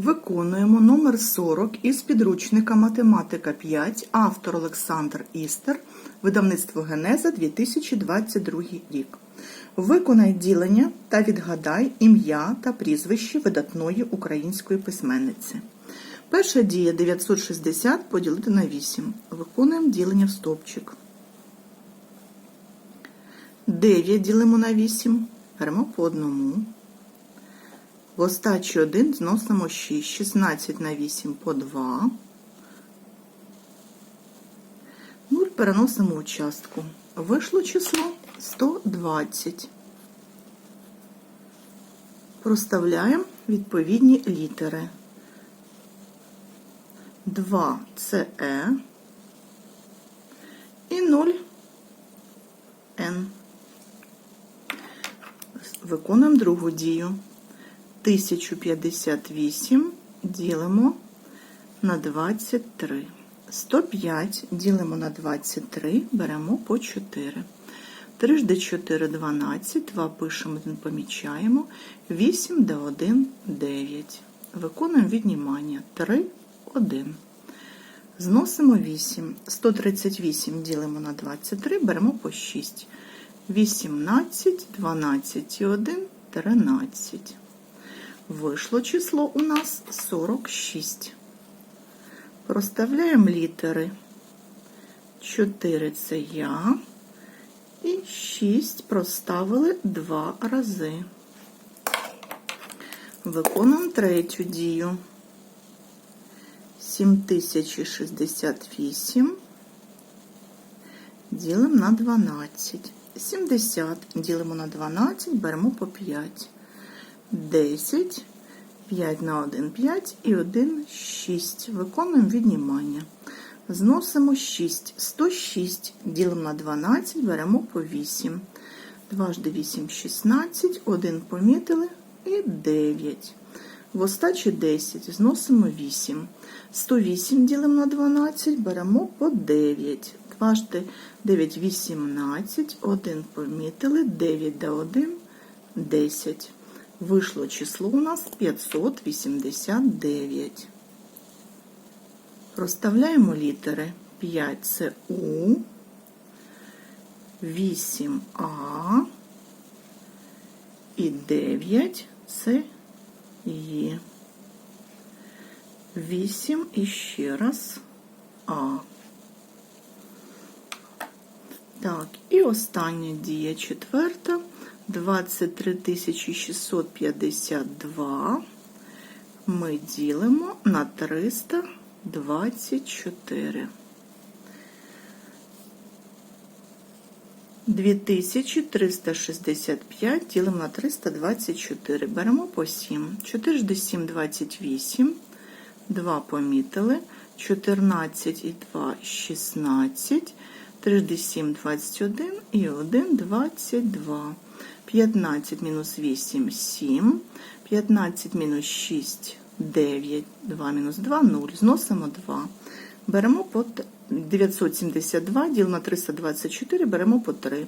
Виконуємо номер 40 із підручника Математика 5, автор Олександр Істер, видавництво Генеза 2022 рік. Виконай ділення та відгадай ім'я та прізвище видатної української письменниці. Перша дія 960 поділити на 8. Виконуємо ділення в стовпчик. 9 ділимо на 8. Беремо по одному. В остачі 1 зносимо 6. 16 на 8 по 2. 0 переносимо у частку. Вийшло число 120. Проставляємо відповідні літери. 2 це Е і 0 Н. Виконуємо другу дію. 1058 ділимо на 23. 105 ділимо на 23, беремо по 4. 3 до 4 12, 2 пишемо, 1 помічаємо. 8 до 1 9. Виконуємо віднімання. 3, 1. Зносимо 8. 138 ділимо на 23, беремо по 6. 18, 12 і 1, 13. Вийшло число у нас 46. Проставляємо літери. 4 це я. І 6 проставили 2 рази. Виконуємо третю дію. 7068 ділимо на 12. 70 ділимо на 12, беремо по 5. 10, 5 на 1, 5 і 1, 6. Виконуємо віднімання. Зносимо 6. 106 ділимо на 12, беремо по 8. 2 жди 8, 16, 1 помітили і 9. В остачі 10 зносимо 8. 108 ділимо на 12, беремо по 9. 2 жди 9, 18, 1 помітили, 9 до 1, 10. Вийшло число у нас 589. Розставляємо літери 5 це У, 8А і 9 це Є. 8 і ще раз А. Так, і остання дія четверта. 23 652 ми ділимо на 324. 2365 ділимо на 324. Беремо по 7. 4 до 7 28. 2 помітили. 14 і 2 16. 3 до 7 21 і 1 22. 15 мінус 8 7. 15 мінус 6 9. 2 мінус 2 0. Зносимо 2. Беремо по 972, ділимо на 324, беремо по 3.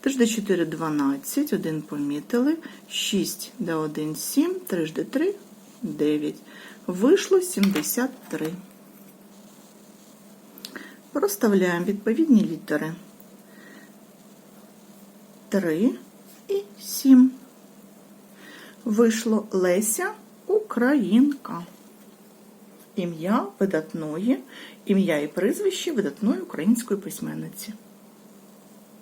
3 до 4 12, 1 помітили, 6 до 1 7, 3 до 3 9. Вийшло 73. Проставляємо відповідні літери. 3 і 7. Вийшло Леся Українка. Ім'я видатної, ім'я і прізвище видатної української письменниці.